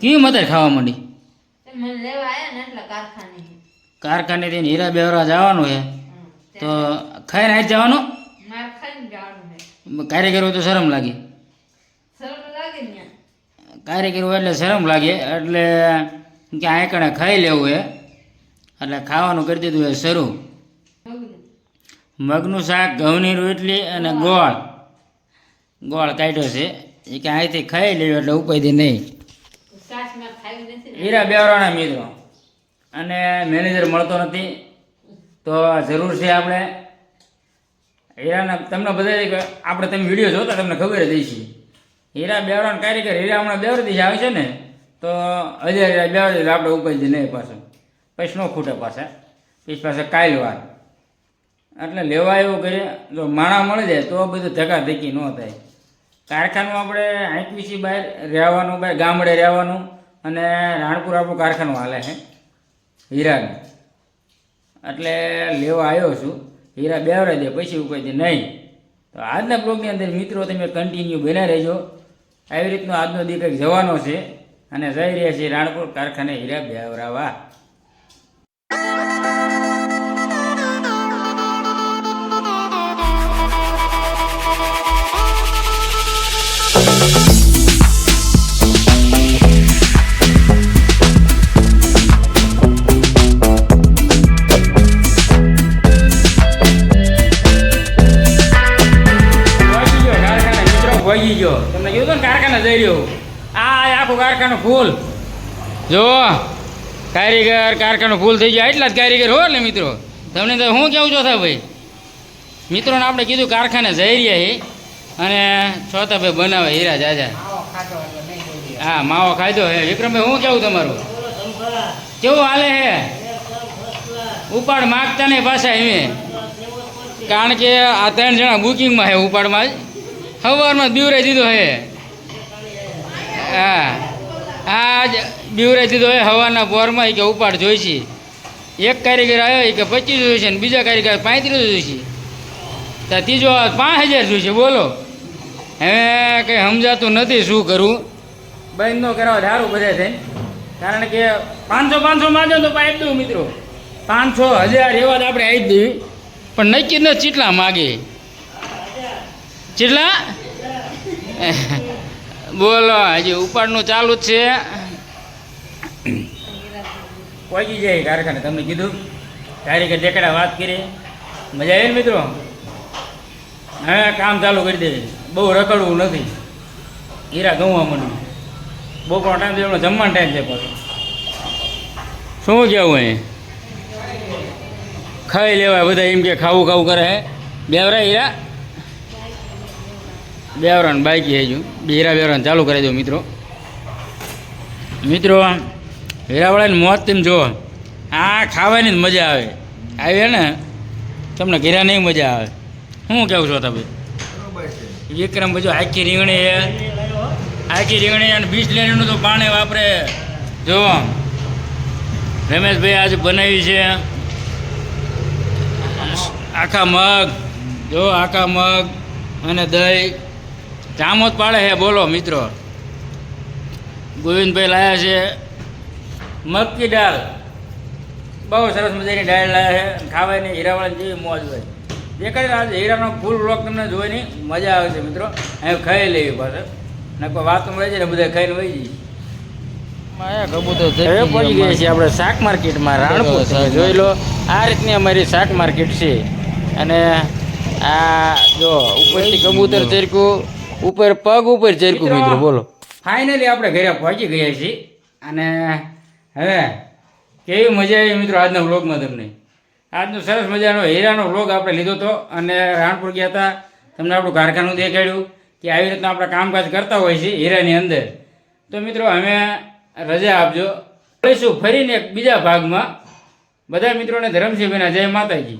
કેવી મતે ખાવા માંડી? કારખાને કારખાનેથી હીરા બેવરા જવાનું છે તો ખાઈને આજ જવાનું? કારીગર તો શરમ લાગે. કારીગર એટલે શરમ લાગે એટલે કે આ કણે ખાઈ લેવું હે. એટલે ખાવાનું કરી દીધું એ શરૂ. મગનું. શાક ઘઉંની રોટલી અને ગોળ. ગોળ કાઢ્યો છે. એ કે અહીંથી ખાઈ લેવું એટલે ઉપાયથી નહીં. હીરા બેવરાણા મિત્રો. અને મેનેજર મળતો નથી. તો જરૂર છે આપણે. હીરાના તમને બધા આપણે તમે વીડિયો જોતા તમને ખબર જ છે હીરા બેવરાણ કારીગર હીરા હમણાં બેવર દિવસે આવે છે ને, તો હજાર હીરા બેવર આપણે ઉપાય નહીં પાછું. પછી ન ખૂટે પાછા. પછી પાસે કાલ વાર એટલે લેવા એવું કરીએ, જો માણા મળી જાય તો બધું ધક્કા ધક્કી ન થાય. કારખાનું આપણે આંકવીસી બહાર, રહેવાનું બહાર, ગામડે રહેવાનું. અને રાણપુર આપણું કારખાનું હાલે છે, હીરાનું. એટલે લેવા આવ્યો છું. હીરા બેવરાઈ દે પછી ઉપાયથી નહીં. તો આજના બ્લોગની અંદર મિત્રો તમે કન્ટિન્યુ બન્યા રહેજો. આવી રીતનો આજનો દી કંઈક જવાનો છે અને જઈ રહ્યા છીએ રાણપુર કારખાને હીરા બેવરાવા. પહોંચી રહ્યો આ આખું કારખાનું ફૂલ. જો કારીગર કારખાનું ફૂલ થઈ ગયા. એટલા જ કારીગર હો ને મિત્રો. તમને તો હું કેવું છો ભાઈ? મિત્રોને આપણે કીધું કારખાને જઈ રહ્યા છીએ. અને છોતા ભાઈ બનાવે હીરા જાજા. હા, માવો ખાધો હે. વિક્રમભાઈ, હું કેવું તમારું? કેવું હાલે હે? ઉપાડ માગતા નહીં પાછા એમે. કારણ કે આ ત્રણ જણા બુકિંગમાં હે ઉપાડમાં જ. સવારમાં બીવરાઈ દીધો છે હા. આજ બીવરાઈ દીધો એ હવાના પોરમાં કે ઉપાડ જોઈશે એક કારીગર આવ્યો કે પચીસ જોઈશે ને બીજા કારીગર પાંત્રીસ જોઈશે તો ત્રીજો પાંચ હજાર જોઈશે બોલો. હવે કંઈ સમજાતું નથી શું કરવું બંધ ન કરાવો સારું બધે થઈને. કારણ કે પાંચસો પાંચસો માગો તો પાઇપ દઉં મિત્રો. પાંચસો હજાર એવા જ આપણે આવી દેવી. પણ નક્કી ન ચીટલા માગે. ચીટલા? બોલો, હજી ઉપાડનું ચાલુ જ છે. પહોંચી જાય કારખાને, તમને કીધું? તારીખે દેખાડા વાત કરી. મજા આવી મિત્રો? હવે કામ ચાલુ કરી દે. બહુ રખડવું નથી. હીરા ગમવા માંડ્યું. બપોર ટાઈમ છે એમનો જમવાનો ટાઈમ છે પાછો. શું કહેવું એ ખાઈ લેવાય બધા, એમ કે ખાવું ખાવું કરે હે. બેવરા હીરા? બેવરાને બાઈકી હેજુ. બે હીરા બેવરાને ચાલુ કરી દો મિત્રો. મિત્રો હીરાવાળાની મોત તેમ જુઓ. આ ખાવાની જ મજા આવે. આવી ને? તમને ઘેરા નહીં મજા આવે. શું કેવું છો તમે? વિક્રમ બધું આખી રીંગણી છે. આખી રીંગણી અને બીજ લેણીનું તો પાણી વાપરે. જો રમેશભાઈ આજે બનાવી છે. આખા મગ. જો આખા મગ અને દહીં. જામોત પાડે છે બોલો મિત્રો. ગોવિંદભાઈ લાયા છે. મક્કી દાળ. બહુ સરસ મજાની દાળ લાયા છે. ખાવાની હીરાવાળાની જેવી મોજ હોય. દેખાડી આજે હીરાનો ફૂલ બ્લોક તમને જોવાની મજા આવે છે મિત્રો. અહીં ખાઈ લેવી પાસે ને કોઈ વાતો મળે છે ને બધા ખાઈને વહી જઈએ. હવે પહોંચી ગયા છીએ આપણે શાક માર્કેટમાં રાણપુર. જોઈ લો આ રીતની અમારી શાક માર્કેટ છે. અને આ જો ઉપરથી કબૂતર ચરકું ઉપર પગ ઉપર ચરકું મિત્રો બોલો. ફાઇનલી આપણે ઘરે પહોંચી ગયા છીએ. અને હવે કેવી મજા આવી મિત્રો આજના વ્લોગમાં તમને. આજનો સરસ મજાનો હીરાનો વ્લોગ આપણે લીધો હતો અને રાણપુર ગયા હતા. તમને આપણું કારખાનું દેખાડ્યું કે આવી રીતના આપણે કામકાજ કરતા હોય છે હીરાની અંદર. તો મિત્રો અમે રજા આપજો. મળીશું ફરીને એક બીજા ભાગમાં. બધા મિત્રોને ધરમસિંહભાઈના જય માતાજી.